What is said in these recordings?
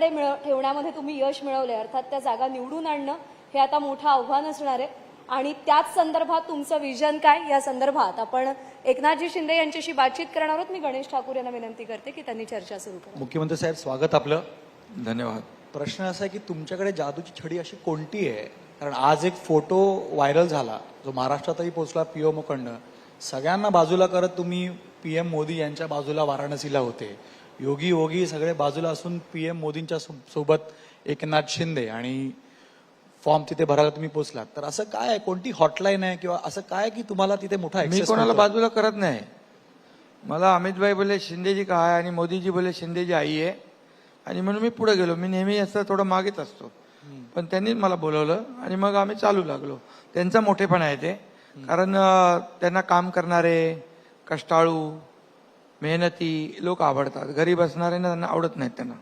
कडे मिळव ठेवण्यामध्ये तुम्ही यश मिळवले अर्थात त्या जागा निवडून आणणं हे आता मोठं आव्हान असणार आहे. आणि त्याच संदर्भात तुमचं विजन काय? या संदर्भात आपण एकनाथजी शिंदे यांच्याशी बातचीत करणार आहोत. मी गणेश ठाकूर यांना विनंती करते की त्यांनी चर्चा सुरू करा. मुख्यमंत्री साहेब स्वागत आपलं. धन्यवाद. प्रश्न असा आहे की तुमच्याकडे जादूची छडी अशी कोणती आहे? कारण आज एक फोटो व्हायरल झाला. जो महाराष्ट्रातही पोहोचला पीएमओ कडनं सगळ्यांना बाजूला करत तुम्ही पीएम मोदी यांच्या बाजूला वाराणसीला होते. योगी योगी सगळे बाजूला असून पीएम मोदींच्या सो- सोबत एकनाथ शिंदे आणि फॉर्म तिथे भरायला तुम्ही पोहोचलात तर असं काय आहे? कोणती हॉटलाईन आहे किंवा असं काय की तुम्हाला तिथे मोठा मी कोणाला? बाजूला करत नाही. मला अमितभाई बोले शिंदेजी का आहे? आणि मोदीजी बोले शिंदेजी आई आहे. आणि म्हणून मी पुढे गेलो. मी नेहमी असं थोडं मागेच असतो. पण त्यांनीच मला बोलवलं आणि मग आम्ही चालू लागलो. त्यांचा मोठेपण आहे ते. कारण त्यांना काम करणारे कष्टाळू मेहनती लोक आवडतात. घरी बसणारे ना त्यांना आवडत नाहीत त्यांना.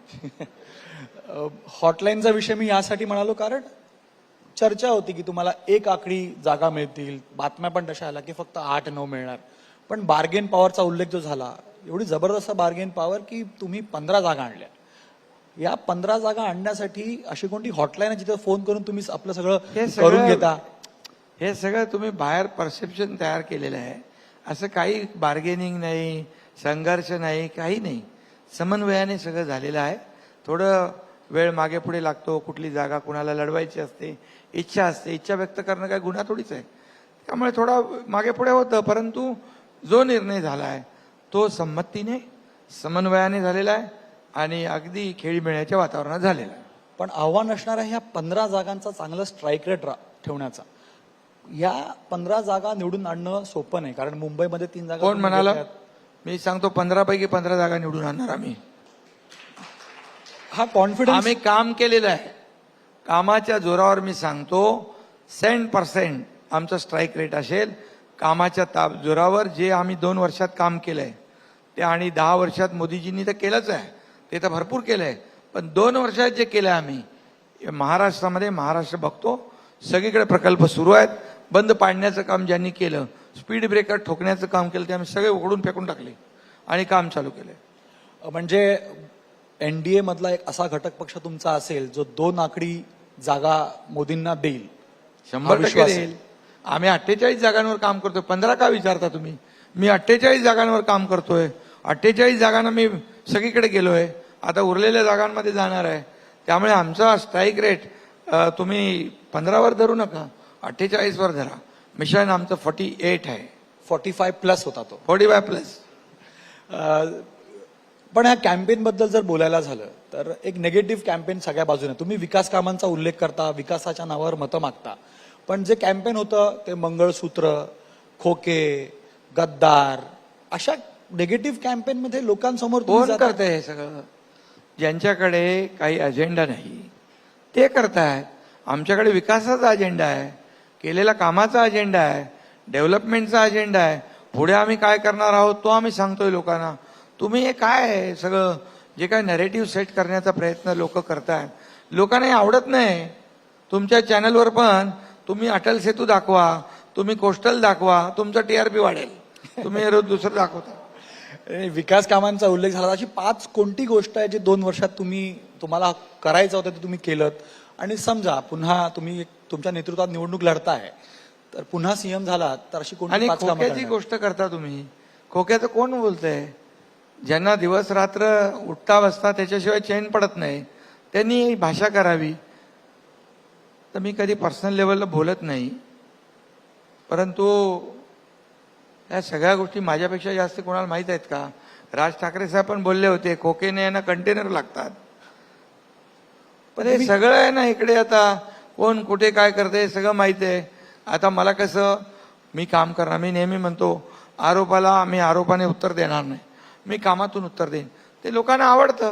हॉटलाईनचा विषय मी यासाठी म्हणालो कारण चर्चा होती की तुम्हाला एक आकडी जागा मिळतील बातम्या पण तशा आल्या की फक्त आठ नऊ मिळणार. पण बार्गेन पॉवरचा उल्लेख जो झाला एवढी जबरदस्त बार्गेन पॉवर की तुम्ही पंधरा जागा आणल्या. या पंधरा जागा आणण्यासाठी अशी कोणती हॉटलाईन आहे जिथे फोन करून तुम्ही आपलं सगळं हे करून सगळं घेता? हे सगळं तुम्ही बाहेर परसेप्शन तयार केलेलं आहे. असं काही बार्गेनिंग नाही संघर्ष नाही काही नाही. समन्वयाने सगळं झालेलं आहे. थोडं वेळ मागे पुढे लागतो कुठली जागा कुणाला लढवायची असते इच्छा असते इच्छा व्यक्त करणं काय गुन्हा थोडीच आहे. त्यामुळे थोडा मागे पुढे होतं परंतु जो निर्णय झाला आहे तो संमतीने समन्वयाने झालेला आहे आणि अगदी खेळी मिळण्याच्या वातावरणात झालेला आहे. पण आव्हान असणाऱ्या ह्या पंधरा जागांचा चांगलं स्ट्राईक रेट ठेवण्याचा. या पंधरा जागा निवडून आणणं सोपं नाही कारण मुंबईमध्ये तीन जागा कोण म्हणाला. मी सांगतो पंधरा पैकी पंधरा जागा निवडून आणणार आम्ही. हा कॉन्फिडन्स आम्ही काम केलेलं आहे. कामाच्या जोरावर मी सांगतो सेंट पर्सेंट आमचं स्ट्राईक रेट असेल. कामाच्या ताप जोरावर जे आम्ही दोन वर्षात काम केलंय ते आणि दहा वर्षात मोदीजींनी तर केलंच आहे. ते तर भरपूर केलंय. पण दोन वर्षात जे केलंय आम्ही हे महाराष्ट्रामध्ये महाराष्ट्र बघतो सगळीकडे प्रकल्प सुरू आहेत. बंद पाडण्याचं काम ज्यांनी केलं स्पीड ब्रेकर ठोकण्याचं काम केलं ते आम्ही सगळे उघडून फेकून टाकले आणि काम चालू केलंय म्हणजे एनडीए मधला एक असा घटक पक्ष तुमचा असेल जो दोन आकडी जागा मोदींना देईल. शंभर टक्के. देईल. आम्ही अठ्ठेचाळीस जागांवर काम करतोय. पंधरा का विचारता तुम्ही? मी अठ्ठेचाळीस जागांवर काम करतोय. अठ्ठेचाळीस जागांना मी सगळीकडे गेलोय. आता उरलेल्या जागांमध्ये जाणार आहे. त्यामुळे आमचा स्ट्राईक रेट तुम्ही पंधरावर धरू नका. अठ्ठेचाळीस वर धरा. मिशन आमचं फोर्टी एट आहे. फॉर्टी फाय प्लस होता तो. फोर्टी फाय प्लस पण ह्या कॅम्पेन बद्दल जर बोलायला झालं तर एक निगेटिव्ह कॅम्पेन सगळ्या बाजूने. तुम्ही विकास कामांचा उल्लेख करता विकासाच्या नावावर मतं मागता. पण जे कॅम्पेन होतं ते मंगळसूत्र खोके गद्दार अशा निगेटिव्ह कॅम्पेन मध्ये लोकांसमोर कोण. करते हे सगळं? ज्यांच्याकडे काही अजेंडा नाही ते करतायत. आमच्याकडे विकासाचा अजेंडा आहे. केलेल्या कामाचा अजेंडा आहे डेव्हलपमेंटचा अजेंडा आहे. पुढे आम्ही काय करणार आहोत तो आम्ही सांगतोय लोकांना. तुम्ही हे काय आहे सगळं? जे काय नरेटिव्ह सेट करण्याचा प्रयत्न लोक करतायत. लोकांना हे आवडत नाही. तुमच्या चॅनलवर पण तुम्ही अटल सेतू दाखवा तुम्ही कोस्टल दाखवा तुमचं टीआरपी वाढेल. तुम्ही रोज दुसरं दाखवता. विकास कामांचा उल्लेख झाला. अशी पाच कोणती गोष्ट आहे जी दोन वर्षात तुम्ही तुम्हाला करायचं होतं ते तुम्ही केलं आणि समजा पुन्हा तुम्ही एक तुमच्या नेतृत्वात निवडणूक लढताय. तर पुन्हा सीएम झाला तर अशी कोणती आणि पाच कामं खोक्याची करणार? गोष्ट करता तुम्ही. खोक्याचं कोण बोलतंय? ज्यांना दिवस रात्र उठता बसता त्याच्याशिवाय चैन पडत नाही. त्यांनी ही भाषा करावी. तर मी कधी पर्सनल लेवलला बोलत नाही. परंतु या सगळ्या गोष्टी माझ्यापेक्षा जास्त कोणाला माहीत आहेत का? राज ठाकरे साहेब पण बोलले होते खोकेने यांना कंटेनर लागतात. पण हे सगळं आहे ना इकडे आता. कोण कुठे काय करते सगळं माहिती आहे. आता मला कसं मी काम करणार मी नेहमी म्हणतो आरोपाला आम्ही आरोपाने उत्तर देणार नाही. मी कामातून उत्तर देईन. ते लोकांना आवडतं.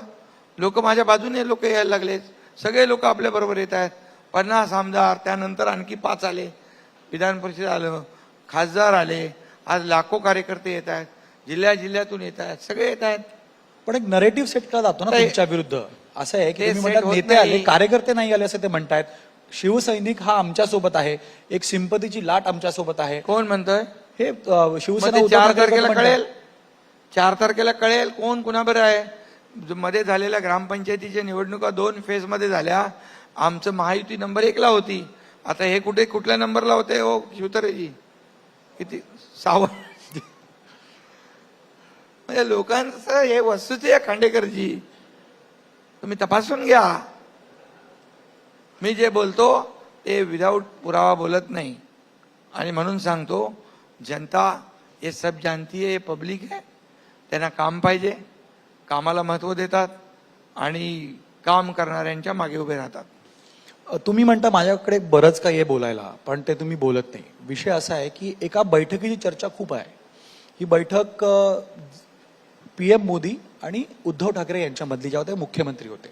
लोक माझ्या बाजूने लोक यायला लागले. सगळे लोक आपल्या बरोबर येत आहेत. पन्नास आमदार त्यानंतर आणखी पाच आले. विधान परिषद आलं खासदार आले. आज लाखो कार्यकर्ते येत आहेत. जिल्ह्या जिल्ह्यातून येत आहेत. सगळे येत आहेत. पण एक नरेटिव्ह सेट केला जातो ना ते- तुमच्या विरुद्ध. असं आहे की नेते आले. कार्यकर्ते नाही आले असं ते म्हणतायत. शिवसैनिक हा आमच्यासोबत आहे. एक सिंपतीची लाट आमच्यासोबत आहे. कोण म्हणतोय? हे अं, शिवसेना उद्धव चार ठाकरे तारखेला. कळेल. चार तारखेला कळेल कोण कुणाबरोबर आहे. मध्ये झालेल्या ग्रामपंचायतीच्या निवडणुका दोन फेजमध्ये झाल्या. आमचं महायुती नंबर एकला होती. आता हे कुठे कुठल्या नंबरला होते हो शिवतरेजी? किती सावं म्हणजे लोकांचं हे वस्तूचे आहे खांडेकरजी. तुम्ही तपासून घ्या. मी जे बोलतो ते विदाऊट पुरावा बोलत नाही. आणि म्हणून सांगतो जनता हे सब जानती है ये पब्लिक है त्यांना काम पाहिजे कामाला महत्त्व देतात आणि काम करणाऱ्यांच्या मागे उभे राहतात. तुम्ही म्हणता माझ्याकडे बरंच काही आहे बोलायला पण ते तुम्ही बोलत नाही. विषय असा आहे की एका बैठकीची चर्चा खूप आहे. ही बैठक पी एम मोदी आणि उद्धव ठाकरे यांच्यामधली जेव्हा ते मुख्यमंत्री होते.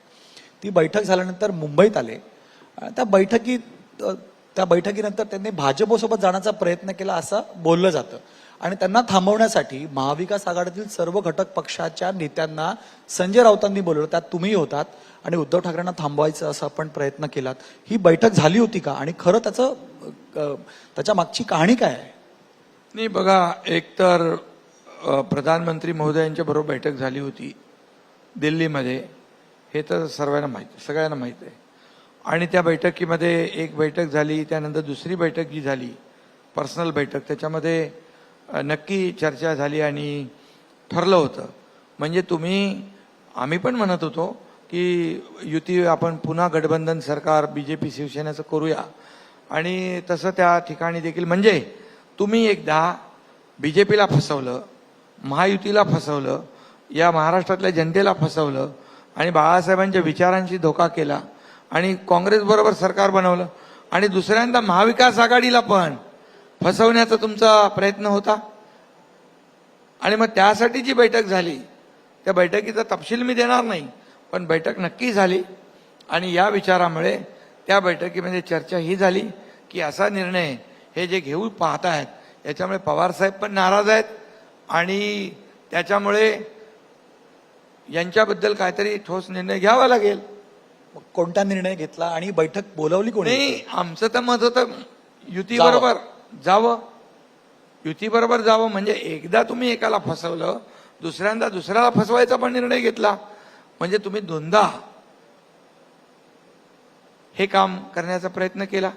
ती बैठक झाल्यानंतर मुंबईत आले. त्या बैठकीत त्या बैठकीनंतर त्यांनी भाजपसोबत जाण्याचा प्रयत्न केला असं बोललं जातं. आणि त्यांना थांबवण्यासाठी महाविकास आघाडीतील सर्व घटक पक्षाच्या नेत्यांना संजय राऊतांनी बोलवलं त्यात तुम्ही होतात आणि उद्धव ठाकरेंना थांबवायचं असं आपण प्रयत्न केलात. ही बैठक झाली होती का? आणि खरं त्याचं त्याच्या मागची कहाणी काय आहे? नाही बघा एकतर प्रधानमंत्री महोदयांच्या बरोबर बैठक झाली होती दिल्लीमध्ये. हे तर सर्वांना माहीत सगळ्यांना माहीत आहे. आणि त्या बैठकीमध्ये एक बैठक झाली त्यानंतर दुसरी बैठक जी झाली पर्सनल बैठक त्याच्यामध्ये नक्की चर्चा झाली आणि ठरलं होतं. म्हणजे तुम्ही आम्ही पण म्हणत होतो की युती आपण पुन्हा गठबंधन सरकार बी जे पी शिवसेनेचं करूया. आणि तसं त्या ठिकाणी देखील म्हणजे तुम्ही एकदा बी जे पीला फसवलं महायुतीला फसवलं या महाराष्ट्रातल्या जनतेला फसवलं आणि बाळासाहेबांच्या विचारांशी धोका केला आणि काँग्रेसबरोबर सरकार बनवलं. आणि दुसऱ्यांदा महाविकास आघाडीला पण फसवण्याचा तुमचा प्रयत्न होता. आणि मग त्यासाठी जी बैठक झाली त्या बैठकीचा तपशील मी देणार नाही पण बैठक नक्की झाली. आणि या विचारामुळे त्या बैठकीमध्ये चर्चा ही झाली की असा निर्णय हे जे घेऊ पाहत आहेत याच्यामुळे पवारसाहेब पण नाराज आहेत. आणि त्याच्यामुळे यांच्याबद्दल काहीतरी ठोस निर्णय घ्यावा लागेल. मग कोणता निर्णय घेतला आणि बैठक बोलावली कोणी? नाही आमचं तर मत होतं युती बरोबर जावं. युती बरोबर जावं म्हणजे एकदा तुम्ही एकाला फसवलं दुसऱ्यांदा दुसऱ्याला फसवायचा पण निर्णय घेतला. म्हणजे तुम्ही दोनदा हे काम करण्याचा प्रयत्न केला.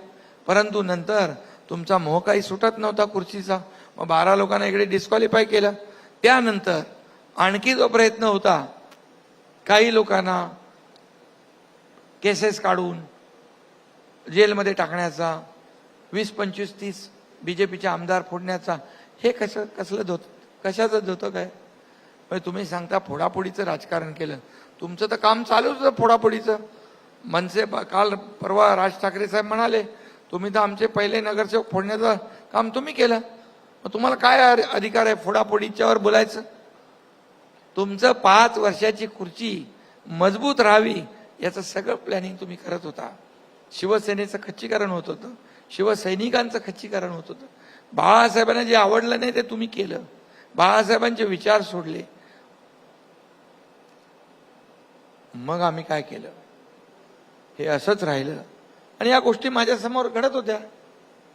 परंतु नंतर तुमचा मोह काही सुटत नव्हता खुर्चीचा. मग बारा लोकांना इकडे डिस्क्वालिफाय केलं. त्यानंतर आणखी जो प्रयत्न होता काही लोकांना केसेस काढून जेलमध्ये टाकण्याचा वीस पंचवीस तीस बी जे पीचे आमदार फोडण्याचा हे कसं कसलं धोत कशाचं धोतं काय म्हणजे तुम्ही सांगता फोडाफोडीचं राजकारण केलं. तुमचं तर काम चालूच होतं फोडाफोडीचं. मनसे प- काल परवा राज ठाकरे साहेब म्हणाले तुम्ही तर आमचे पहिले नगरसेवक फोडण्याचं काम तुम्ही केलं. मग तुम्हाला काय अधिकार आहे फोडाफोडीच्यावर बोलायचं? तुमचं पाच वर्षाची खुर्ची मजबूत राहावी याचं सगळं प्लॅनिंग तुम्ही करत होता. शिवसेनेचं खच्चीकरण होत होतं. शिवसैनिकांचं खच्चीकरण होत होतं. बाळासाहेबांना जे आवडलं नाही ते तुम्ही केलं. बाळासाहेबांचे विचार सोडले. मग आम्ही काय केलं? हे असंच राहिलं. आणि या गोष्टी माझ्यासमोर घडत होत्या.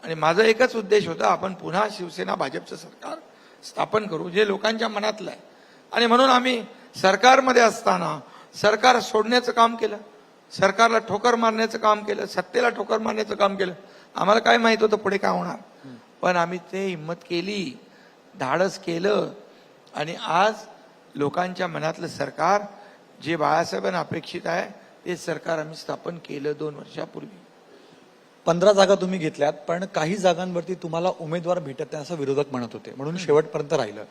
आणि माझा एकच उद्देश होता आपण पुन्हा शिवसेना भाजपचं सरकार स्थापन करू जे लोकांच्या मनातलं आहे. आणि म्हणून आम्ही सरकारमध्ये असताना सरकार सोडण्याचं काम केलं सरकारला ठोकर मारण्याचं काम केलं सत्तेला ठोकर मारण्याचं काम केलं. आम्हाला काय माहीत होतं पुढे काय होणार. पण आम्ही ते हिंमत केली धाडस केलं. आणि आज लोकांच्या मनातलं सरकार जे बाळासाहेबांना अपेक्षित आहे ते सरकार आम्ही स्थापन केलं दोन वर्षापूर्वी. पंधरा जागा तुम्ही घेतल्यात पण काही जागांवरती तुम्हाला उमेदवार भेटत नाही असं विरोधक म्हणत होते. म्हणून शेवटपर्यंत राहिलं.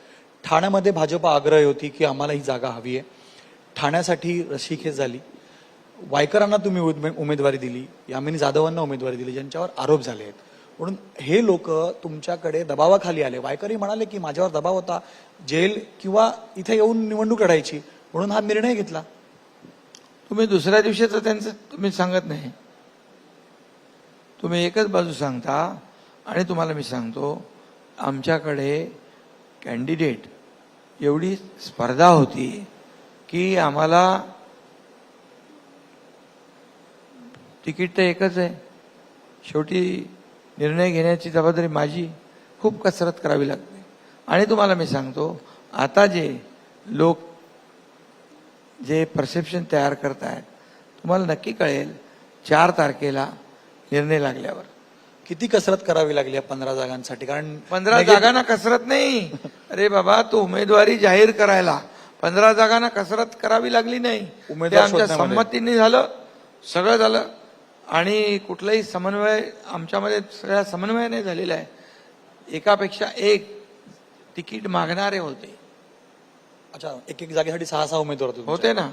ठाण्यामध्ये भाजप आग्रह होती की आम्हाला ही जागा हवी आहे. ठाण्यासाठी रशीखेच झाली. वायकरांना तुम्ही उमे- उमेदवारी दिली यामिनी जाधवांना उमेदवारी दिली ज्यांच्यावर आरोप झाले आहेत. म्हणून हे लोक तुमच्याकडे दबावाखाली आले. वायकरी म्हणाले की माझ्यावर दबाव होता जेल किंवा इथे येऊन निवडणूक लढायची. म्हणून हा निर्णय घेतला. तुम्ही दुसऱ्या दिवशीच त्यांचं तुम्ही सांगत नाही. तुम्ही एकच बाजू सांगता आणि तुम्हाला मी सांगतो आमच्याकडे कॅन्डिडेट एवढी स्पर्धा होती की आम्हाला तिकीट तर एकच आहे. शेवटी निर्णय घेण्याची जबाबदारी माझी खूप कसरत करावी लागते. आणि तुम्हाला मी सांगतो आता जे लोक जे परसेप्शन तयार करतायत तुम्हाला नक्की कळेल चार तारखेला निर्णय लागल्यावर. किती कसरत करावी लागली या पंधरा जागांसाठी? कारण पंधरा जागांना कसरत नाही. अरे बाबा तो उमेदवारी जाहीर करायला पंधरा जागांना कसरत करावी लागली नाही. ते उमेदवार आमच्या. संमतीने झालं सगळं झालं. आणि कुठलाही समन्वय आमच्यामध्ये सगळ्या समन्वयाने झालेला आहे. एकापेक्षा एक तिकीट मागणारे होते. अच्छा एक एक जागेसाठी सहा सहा उमेदवार. होते ना.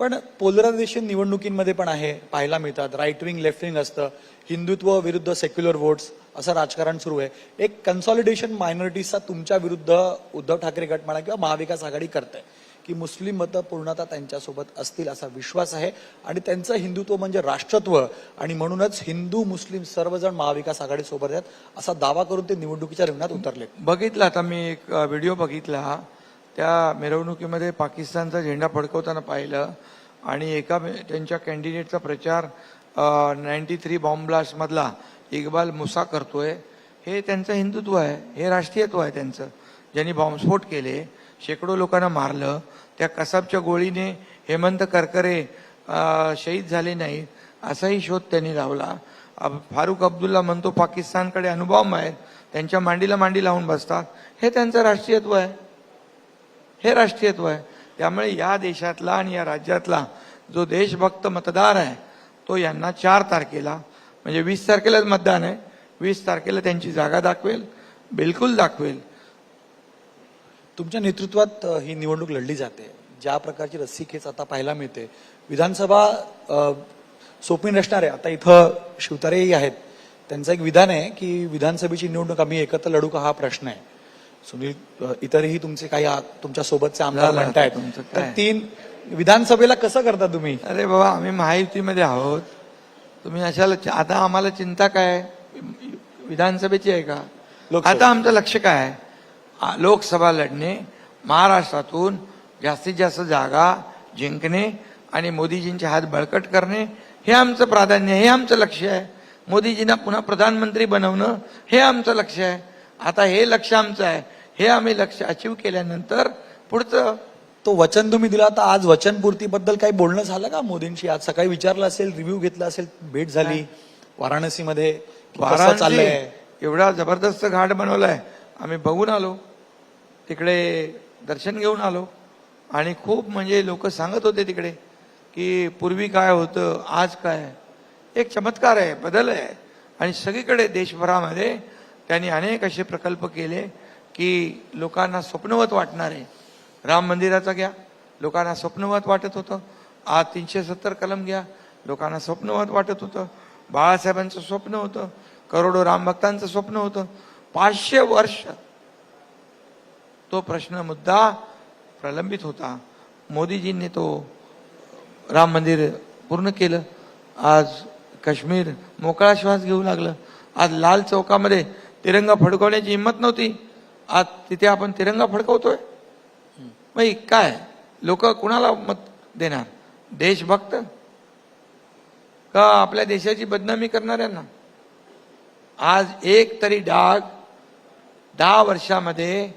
पण पोलरायझेशन निवडणुकींमध्ये पण आहे पाहायला मिळतात. राईट विंग लेफ्ट विंग असतं. हिंदुत्व विरुद्ध सेक्युलर वोट्स असं राजकारण सुरू आहे. एक कन्सॉलिडेशन मायनॉरिटीजचा तुमच्या विरुद्ध उद्धव ठाकरे गट म्हणा किंवा महाविकास आघाडी करते आहे की मुस्लिम मतं पूर्णतः त्यांच्यासोबत असतील असा विश्वास आहे. आणि त्यांचं हिंदुत्व म्हणजे राष्ट्रत्व. आणि म्हणूनच हिंदू मुस्लिम सर्वजण महाविकास आघाडी सोबत आहेत असा दावा करून ते निवडणुकीच्या रिंगणात उतरले बघितला आता मी एक व्हिडिओ बघितला. त्या मिरवणुकीमध्ये पाकिस्तानचा झेंडा फडकवताना पाहिलं आणि एका त्यांच्या कॅन्डिडेटचा प्रचार ninety three bomb blast Iqbal Musa करतोय. हे त्यांचं हिंदुत्व आहे हे राष्ट्रीयत्व आहे त्यांचं. ज्यांनी बॉम्बस्फोट केले शेकडो लोकांना मारलं त्या कसाबच्या गोळीने हेमंत करकरे शहीद झाले नाहीत असाही शोध त्यांनी लावला. अब- फारुख अब्दुल्ला म्हणतो पाकिस्तानकडे अणुबॉम्ब आहेत त्यांच्या मांडीला मांडी लावून बसतात. हे त्यांचं राष्ट्रीयत्व आहे. हे राष्ट्रीयत्व आहे. त्यामुळे या देशातला आणि या राज्यातला जो देशभक्त मतदार आहे तो यांना चार तारखेला म्हणजे वीस तारखेलाच मतदान आहे. वीस तारखेला त्यांची जागा दाखवेल बिलकुल दाखवेल. तुमच्या नेतृत्वात ही निवडणूक लढली जाते. ज्या प्रकारची रस्सीखेच आता पाहायला मिळते. विधानसभा सोपी नसणार आहे आता इथं शिवतारेही आहेत. त्यांचं एक विधान आहे की विधानसभेची निवडणूक आम्ही एकत्र लढू का हा प्रश्न आहे. सुनील इतरही तुमचे काही तुमच्या सोबतचे आमदार तुमचं तर? तीन विधानसभेला कसं करता तुम्ही? अरे बाबा आम्ही महायुतीमध्ये आहोत. तुम्ही अशाला आता आम्हाला चिंता काय विधानसभेची आहे का. आता आमचं लक्ष काय लोकसभा लढणे महाराष्ट्रातून जास्तीत जास्त जागा जिंकणे आणि मोदीजींचे हात बळकट करणे हे आमचं प्राधान्य हे आमचं लक्ष आहे. मोदीजींना पुन्हा प्रधानमंत्री बनवणं हे आमचं लक्ष आहे. आता हे लक्ष आमचं आहे. हे आम्ही लक्ष अचीव केल्यानंतर पुढचं तो वचन तुम्ही दिला तर आज वचनपूर्तीबद्दल काही बोलणं झालं का मोदींशी? आज सकाळी विचारलं असेल रिव्ह्यू घेतला असेल भेट झाली. वाराणसीमध्ये वाराणसी चाललंय? एवढा जबरदस्त घाट बनवलाय. आम्ही बघून आलो. तिकडे दर्शन घेऊन आलो. आणि खूप म्हणजे लोक सांगत होते तिकडे की पूर्वी काय होतं आज काय? एक चमत्कार आहे बदल आहे. आणि सगळीकडे देशभरामध्ये त्यांनी अनेक असे प्रकल्प केले की लोकांना स्वप्नवत वाटणारे. राम मंदिराचा घ्या लोकांना स्वप्नवत वाटत होतं. आज तीनशे सत्तर कलम घ्या लोकांना स्वप्नवत वाटत होतं. बाळासाहेबांचं स्वप्न होतं करोडो रामभक्तांचं स्वप्न होतं. पाचशे वर्ष तो प्रश्न मुद्दा प्रलंबित होता. मोदीजींनी तो राम मंदिर पूर्ण केलं. आज काश्मीर मोकळा श्वास घेऊ लागलं. आज लाल चौकामध्ये तिरंगा फडकवण्याची हिंमत नव्हती. आज तिथे आपण तिरंगा फडकवतोय. मग काय? लोक कुणाला मत देणार? देशभक्त? का आपल्या देशाची बदनामी करणाऱ्यांना? आज एक तरी डाग दहा वर्षामध्ये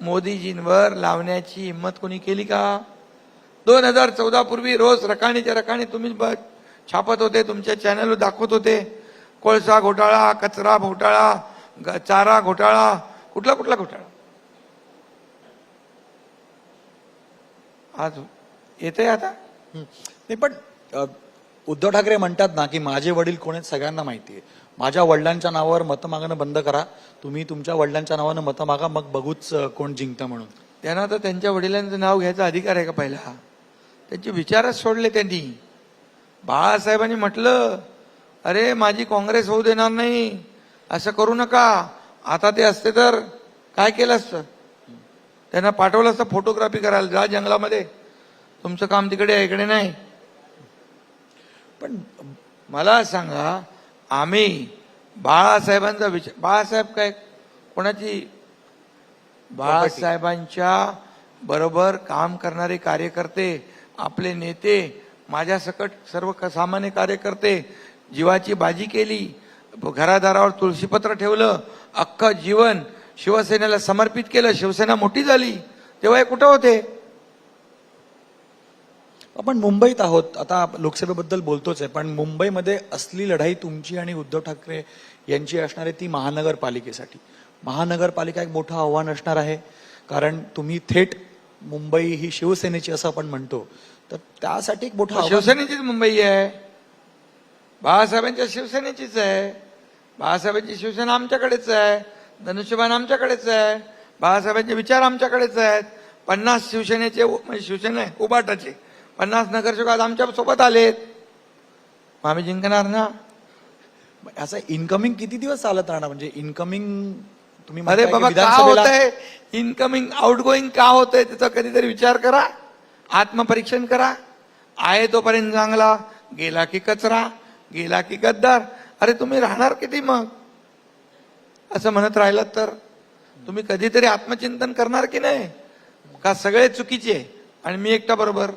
मोदीजींवर लावण्याची हिंमत कोणी केली का? दोन हजार चौदा पूर्वी रोज रकाणीच्या रकाणी तुम्ही ब- छापत होते तुमच्या चॅनलवर दाखवत होते. कोळसा घोटाळा कचरा घोटाळा चारा घोटाळा कुठला कुठला घोटाळा? आज येते आता. नाही पण उद्धव ठाकरे म्हणतात ना की माझे वडील कोण आहेत सगळ्यांना माहिती आहे. माझ्या वडिलांच्या नावावर मतं मागणं बंद करा. तुम्ही तुमच्या वडिलांच्या नावानं मतं मागा मग बघूच कोण जिंकतं म्हणून. त्यांना तर त्यांच्या वडिलांचं नाव घ्यायचा अधिकार आहे का पहिला? त्यांचे विचारच सोडले त्यांनी. बाळासाहेबांनी म्हटलं अरे माझी काँग्रेस होऊ देणार नाही. असं करू नका. आता ते असते तर काय केलं असतं? त्यांना पाठवलं असतं फोटोग्राफी करायला. जा जंगलामध्ये. तुमचं काम तिकडे इकडे नाही. पण मला सांगा आम्ही बाळासाहेबांचा विचार बाळासाहेब काय कोणाची? बाळासाहेबांच्या बरोबर काम करणारे कार्यकर्ते आपले नेते माझ्यासकट सर्व क- सामान्य कार्यकर्ते जीवाची बाजी केली. घरादारावर तुळशीपत्र ठेवलं अख्खं जीवन शिवसेनेला समर्पित केलं. शिवसेना मोठी झाली. तेव्हा हे कुठं होते? आपण मुंबईत आहोत. आता लोकसभेबद्दल बोलतोच आहे पण मुंबईमध्ये असली लढाई तुमची आणि उद्धव ठाकरे यांची असणार आहे ती महानगरपालिकेसाठी. महानगरपालिका एक मोठं आव्हान असणार आहे कारण तुम्ही थेट मुंबई ही शिवसेनेची असं आपण म्हणतो. तर त्यासाठी एक मोठं शिवसेनेचीच मुंबई आहे. बाळासाहेबांच्या शिवसेनेचीच आहे. बाळासाहेबांची शिवसेना आमच्याकडेच आहे धनुष्यबाण आमच्याकडेच आहे बाळासाहेबांचे विचार आमच्याकडेच आहेत. पन्नास शिवसेनेचे म्हणजे शिवसेना आहे, उबाटाचे. पन्नास नगरसेवक आज आमच्यासोबत आलेत. मग आम्ही जिंकणार ना? असं इन्कमिंग किती दिवस चालत राहणार? म्हणजे इन्कमिंग तुम्ही अरे बाबा का विधानसभेला- होतंय? इनकमिंग आउटगोईंग का होतंय? त्याचा कधीतरी विचार करा. आत्मपरीक्षण करा. आहे तोपर्यंत चांगला गेला की कचरा. गेला की गद्दार. अरे तुम्ही राहणार किती मग? असं म्हणत राहिलात तर तुम्ही कधीतरी आत्मचिंतन करणार की नाही? का सगळे चुकीचे आणि मी एकटा बरोबर?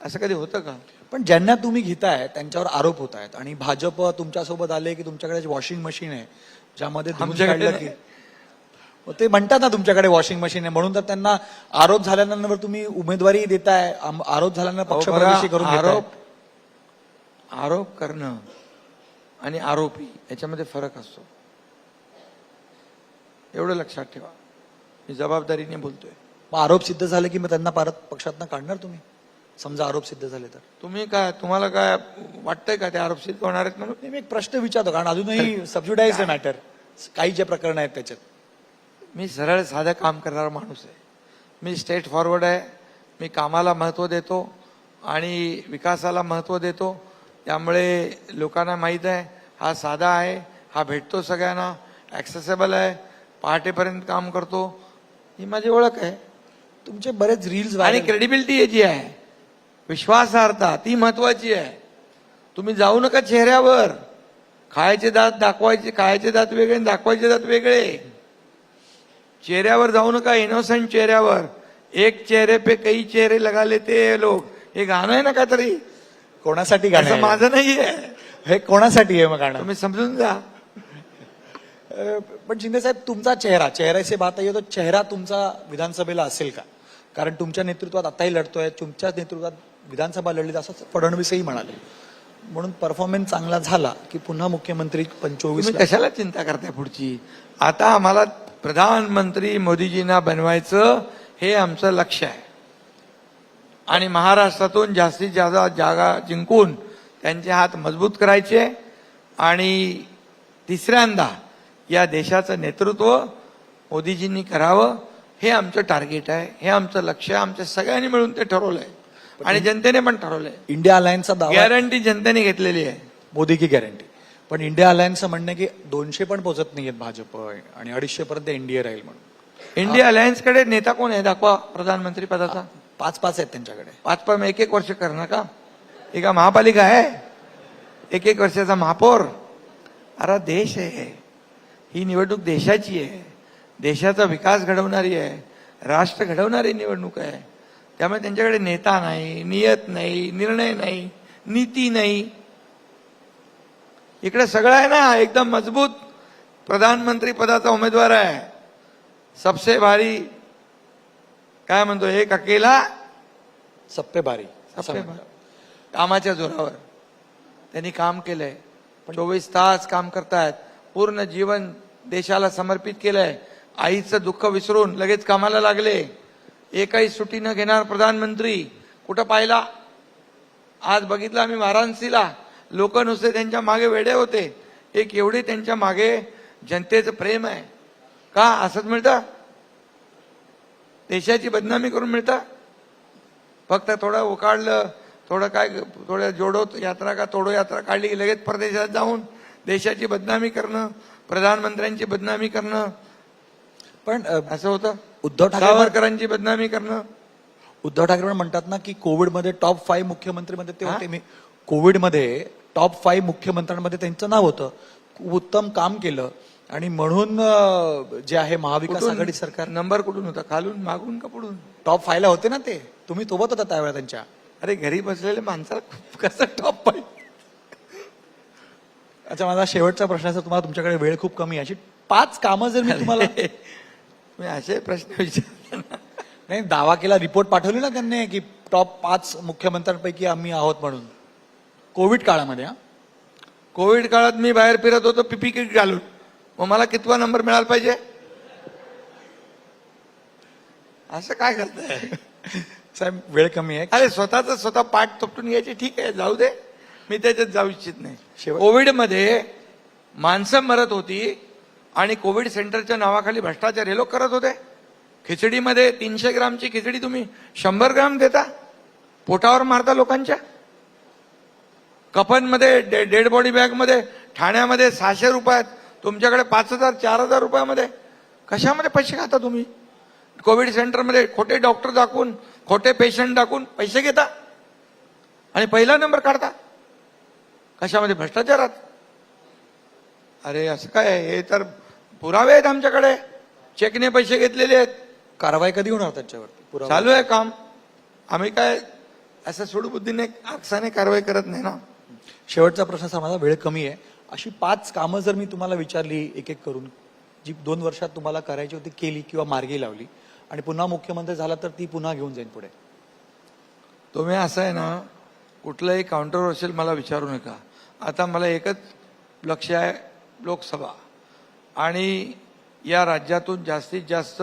असं कधी होतं का? पण ज्यांना तुम्ही घेताय त्यांच्यावर आरोप होत आहेत आणि भाजप तुमच्यासोबत आले की तुमच्याकडे वॉशिंग मशीन आहे ज्यामध्ये की ते म्हणतात ना तुमच्याकडे वॉशिंग मशीन आहे. म्हणून तर त्यांना आरोप झाल्यानंतर तुम्ही उमेदवारी देताय आरोप झाल्यानंतर घेताय. आरोप आरोप करणं आणि आरोपी याच्यामध्ये फरक असतो. एवढं लक्षात ठेवा. मी जबाबदारीने बोलतोय. मग आरोप सिद्ध झाले की मग त्यांना परत पक्षातनं काढणार तुम्ही? समजा आरोप सिद्ध झाले तर. तुम्ही काय तुम्हाला काय वाटतंय का ते आरोप सिद्ध होणार आहेत म्हणून? मी एक प्रश्न विचारतो कारण अजूनही सबज्युडाईज आहे मॅटर काही जे प्रकरण आहेत त्याच्यात. मी सरळ साधं काम करणारा माणूस आहे. मी स्टेट फॉरवर्ड आहे. मी कामाला महत्त्व देतो आणि विकासाला महत्त्व देतो. त्यामुळे लोकांना माहीत आहे हा साधा आहे हा भेटतो सगळ्यांना ॲक्सेसेबल आहे पहाटेपर्यंत काम करतो. ही माझी ओळख आहे. तुमचे बरेच रील्स आणि क्रेडिबिलिटी जी आहे. विश्वासार्हता ती महत्वाची आहे. तुम्ही जाऊ नका चेहऱ्यावर. खायचे दात दाखवायचे खायचे दात वेगळे दाखवायचे दात वेगळे. चेहऱ्यावर जाऊ नका इनोसंट चेहऱ्यावर. एक चेहरे पे कई चेहरे लगा लेते लोग. हे गाणं आहे ना काहीतरी? कोणासाठी गाणं आहे? माझं नाहीये. हे कोणासाठी आहे मग गाणं? तुम्ही समजून जा. अ, पण शिंदे साहेब तुमचा चेहरा चेहरे से बात आहे तो चेहरा तुमचा विधानसभेला असेल का? कारण तुमच्या नेतृत्वात आताही लढतोय तुमच्या नेतृत्वात विधानसभा लढली असं फडणवीसही म्हणाले. म्हणून परफॉर्मन्स चांगला झाला की पुन्हा मुख्यमंत्री पंचवीस तुम्ही कशाला चिंता करताय पुढची? आता आम्हाला प्रधानमंत्री मोदीजींना बनवायचं हे आमचं लक्ष आहे. आणि महाराष्ट्रातून जास्तीत जास्त जागा जिंकून त्यांचे हात मजबूत करायचे. आणि तिसऱ्यांदा या देशाचं नेतृत्व मोदीजींनी करावं हे आमचं टार्गेट आहे हे आमचं लक्ष आहे आमच्या सगळ्यांनी मिळून ते ठरवलंय. आणि जनतेने पण ठरवलंय. इंडिया अलायन्सचा दावा गॅरंटी जनतेने घेतलेली आहे. मोदी की गॅरंटी. पण इंडिया अलायन्सचं म्हणणं की दोनशे पण पोहोचत नाहीयेत भाजप आणि अडीचशे पर्यंत एनडीए राहील म्हणून. इंडिया अलायन्सकडे नेता कोण आहे? दाखवा प्रधानमंत्री पदाचा. पाच पाच आहेत त्यांच्याकडे. पाच पाच एक एक वर्ष करणार का? ही का महापालिका आहे. एक एक वर्षाचा महापौर. अरे देश आहे. ही निवडणूक देशाची आहे. देशाचा विकास घडवणारी आहे. राष्ट्र घडवणारी निवडणूक आहे. त्यामुळे त्यांच्याकडे नेता नाही नियत नाही निर्णय नाही नीती नाही. इकडे सगळं आहे ना एकदम मजबूत. प्रधानमंत्री पदाचा उमेदवार आहे. सबसे भारी काय म्हणतो एक अकेला सप्पे बारी असं सप्पे म्हणतात. कामाच्या जोरावर. त्यांनी काम केलंय. चोवीस तास काम करतायत. पूर्ण जीवन देशाला समर्पित केलंय. आईचं दुःख विसरून लगेच कामाला लागले. एकही सुट्टी न घेणार प्रधानमंत्री. कुठं पाहिला? आज बघितलं आम्ही वाराणसीला. लोक नुसते त्यांच्या मागे वेडे होते. एक एवढे त्यांच्या मागे जनतेचं प्रेम आहे. का? असंच मिळतं? देशाची बदनामी करून मिळतं? फक्त थोडं उकाडलं थोडं काय थोडं जोडो यात्रा का तोडो यात्रा काढली की लगेच परदेशात जाऊन देशाची बदनामी करणं प्रधानमंत्र्यांची बदनामी करणं. पण असं होतं? उद्धव सावरकरांची बदनामी करणं? उद्धव ठाकरे म्हणतात ना की कोविडमध्ये टॉप फाईव्ह मुख्यमंत्रीमध्ये ते? होते. मी कोविडमध्ये टॉप फाईव्ह मुख्यमंत्र्यांमध्ये त्यांचं नाव होतं. उत्तम काम केलं. आणि म्हणून जे आहे महाविकास? आघाडी सरकार नंबर कुठून होता? खालून मागून का पुढून? टॉप फाईव्हला होते ना ते. तुम्ही सोबत होता त्यावेळेला त्यांच्या. अरे घरी बसलेले माणसाला कसं टॉप पाहिजे अच्छा माझा शेवटचा प्रश्न असा तुम्हाला तुमच्याकडे वेळ खूप कमी अशी पाच कामं जर मी तुम्हाला मी असे प्रश्न विचारले ना. नाही दावा केला रिपोर्ट पाठवली ना त्यांनी की टॉप पाच मुख्यमंत्र्यांपैकी आम्ही आहोत म्हणून. कोविड काळामध्ये हा. कोविड काळात मी बाहेर फिरत होतो पीपी किट घालून. मग मला कितवा नंबर मिळाला पाहिजे? असं काय करताय? साहेब वेळ कमी आहे. अरे स्वतःच स्वतः पाठ तपटून घ्यायचे ठीक आहे जाऊ दे. मी त्याच्यात जाऊ इच्छित नाही. कोविडमध्ये माणसं मरत होती आणि कोविड सेंटरच्या नावाखाली भ्रष्टाचार हे लोक करत होते. खिचडीमध्ये तीनशे ग्रामची खिचडी तुम्ही शंभर ग्राम देता. पोटावर मारता लोकांच्या. कफनमध्ये डेड बॉडी बॅगमध्ये ठाण्यामध्ये सहाशे रुपयात तुमच्याकडे पाच हजार चार हजार रुपयामध्ये. कशामध्ये पैसे खाता तुम्ही? कोविड सेंटरमध्ये खोटे डॉक्टर दाखवून खोटे पेशंट दाखवून पैसे घेता आणि पहिला नंबर काढता. कशामध्ये? भ्रष्टाचारात? अरे असं काय? आहे? हे तर पुरावे आहेत आमच्याकडे. चेकने पैसे घेतलेले आहेत. कारवाई कधी होणार त्याच्यावरती? चालू आहे काम. आम्ही काय असं सुडबुद्धीने आकसाने कारवाई करत नाही ना? शेवटचा प्रश्न माझा वेळ कमी आहे. अशी पाच कामं जर मी तुम्हाला विचारली एक एक करून जी दोन वर्षात तुम्हाला करायची होती केली किंवा मार्गी लावली आणि पुन्हा मुख्यमंत्री झाला तर ती पुन्हा घेऊन जाईन पुढे. तुम्ही असं आहे ना कुठलंही काउंटरवर्शियल मला विचारू नका. आता मला एकच लक्ष आहे लोकसभा. आणि या राज्यातून जास्तीत जास्त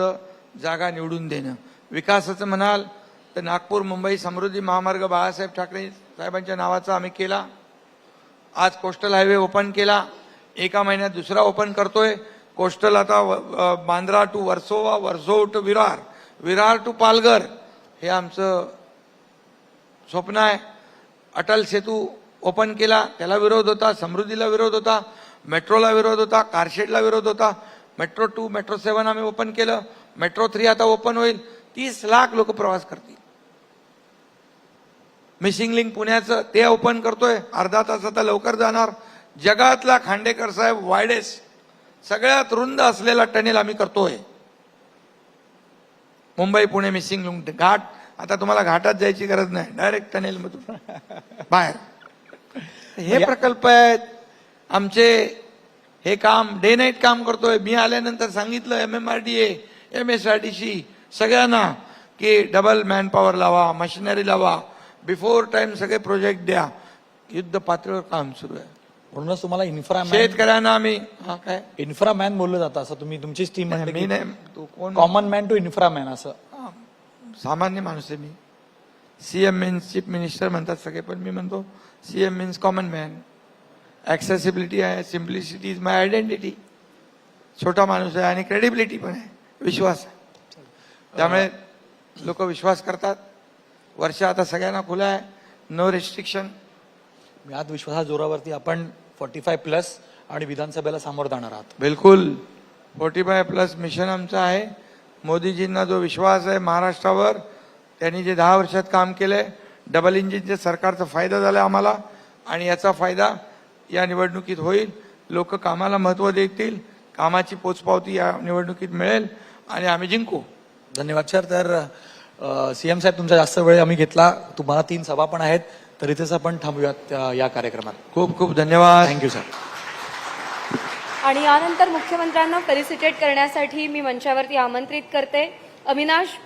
जागा निवडून देणं. विकासाचं म्हणाल तर नागपूर मुंबई समृद्धी महामार्ग बाळासाहेब ठाकरे साहेबांच्या नावाचा आम्ही केला. आज कोस्टल हायवे ओपन केला. एका महिन्यात दुसरा ओपन करतोय. कोस्टल आता व- बांद्रा टू वर्सोवा वर्सो टू विरार विरार टू पालघर हे आमचं स्वप्न आहे. अटल सेतू ओपन केला. त्याला विरोध होता समृद्धीला विरोध होता मेट्रोला विरोध होता कारशेडला विरोध होता. मेट्रो टू मेट्रो सेवन आम्ही ओपन केलं. मेट्रो थ्री आता ओपन होईल. तीस लाख लोक प्रवास करतील. मिसिंग लिंक पुण्याचं ते ओपन करतोय. अर्धा तास आता लवकर जाणार. जगातला खांडेकर साहेब वायडेस. सगळ्यात रुंद असलेला टनेल आम्ही करतोय. मुंबई पुणे मिसिंग लिंक घाट. आता तुम्हाला घाटात जायची गरज नाही. डायरेक्ट टनेल मधून. बाहेर. हे प्रकल्प आहेत. आमचे हे काम डे नाईट काम करतोय. मी आल्यानंतर सांगितलं M M R D M S R D C सगळ्यांना की डबल मॅन पॉवर लावा मशिनरी लावा. बिफोर टाइम सगळे प्रोजेक्ट द्या. युद्ध पातळीवर काम सुरू आहे. म्हणूनच तुम्हाला इन्फ्रा मॅन शेतकऱ्यांना आम्ही हा काय? इन्फ्रा मॅन बोललं जातं. असं तुम्ही तुमचीच टीम मी नाही. तू कोण? Common man to infra man असं. सामान्य माणूस आहे मी. सीएम मीन्स चीफ मिनिस्टर म्हणतात सगळे पण मी म्हणतो CM means common man accessibility आहे सिम्प्लिसिटी इज माय आयडेंटिटी छोटा माणूस आहे आणि क्रेडिबिलिटी पण आहे. विश्वास आहे. त्यामुळे लोक विश्वास करतात. वर्ष आता सगळ्यांना खुलं आहे. नो रेस्ट्रिक्शन यात विश्वासा जोरावरती आपण फोर्टी फाय प्लस आणि विधानसभेला सामोरं जाणार आहात. बिलकुल. फोर्टी फाय प्लस मिशन आमचं आहे. मोदीजींना जो विश्वास आहे महाराष्ट्रावर त्यांनी जे दहा वर्षात काम केलंय डबल इंजिनच्या सरकारचा फायदा झाला आम्हाला आणि याचा फायदा या निवडणुकीत होईल. लोक कामाला महत्त्व देतील कामाची पोचपावती या निवडणुकीत मिळेल आणि आम्ही जिंकू. धन्यवाद सर. तर सीएम साहेब तुमचा जास्त वेळ आम्ही घेतला. तुम्हाला तीन सभा पण आहेत. तर इथेच आपण थांबूयात या कार्यक्रमात. खूप खूप धन्यवाद. थँक्यू सर आणि यानंतर मुख्यमंत्र्यांना फेलिसिटेट करण्यासाठी मी मंचावरती आमंत्रित करते. अविनाश